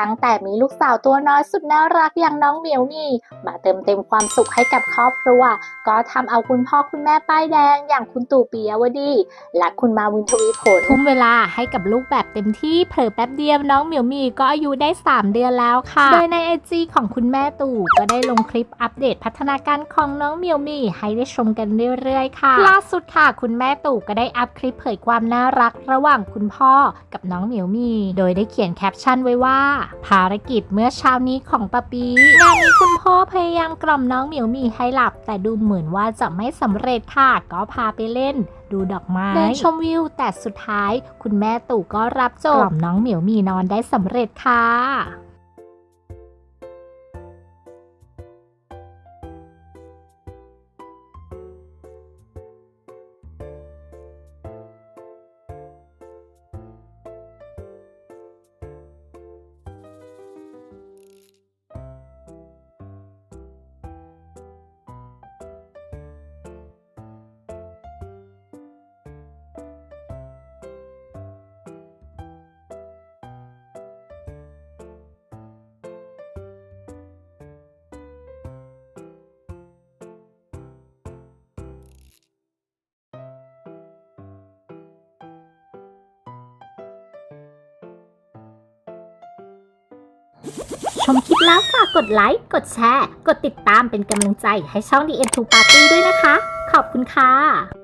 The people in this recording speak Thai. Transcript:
ตั้งแต่มีลูกสาวตัวน้อยสุดน่ารักอย่างน้องเหมียวมี่ มาเติมเต็มความสุขให้กับครอบครัว ก็ทำเอาคุณพ่อคุณแม่ป้ายแดง อย่างคุณตู่ปิยวดี และคุณมาวินทวีผลทุ่มเวลาให้กับลูกแบบเต็มที่เผลอแป๊บเดียวน้องเหมียวมีก็อายุได้ 3 เดือนแล้วค่ะ โดยในไอจีของคุณแม่ตู่ก็ได้ลงคลิปอัปเดตพัฒนาการของน้องเหมียวมีให้ได้ชมกันเรื่อยๆค่ะ ล่าสุดค่ะ คุณแม่ตู่ก็ได้อัพคลิปเผยความน่ารัก ระหว่างคุณพ่อกับน้องเหมียวมี โดยได้เขียนแคปชั่นไว้ว่าภารกิจเมื่อเช้านี้ของปะปีงานนี้คุณพ่อพยายามกล่อมน้องเหมียวมีให้หลับ แต่ดูเหมือนว่าจะไม่สำเร็จค่ะก็พาไปเล่นดูดอกไม้เดินชมวิว แต่สุดท้าย คุณแม่ตู่ก็รับจบกล่อมน้องเหมียวมีนอนได้สำเร็จค่ะ ชมคลิปแล้วฝากกดไลค์ กดแชร์ กดติดตามเป็นกำลังใจให้ช่อง The End to Party ด้วยนะคะ ขอบคุณค่ะ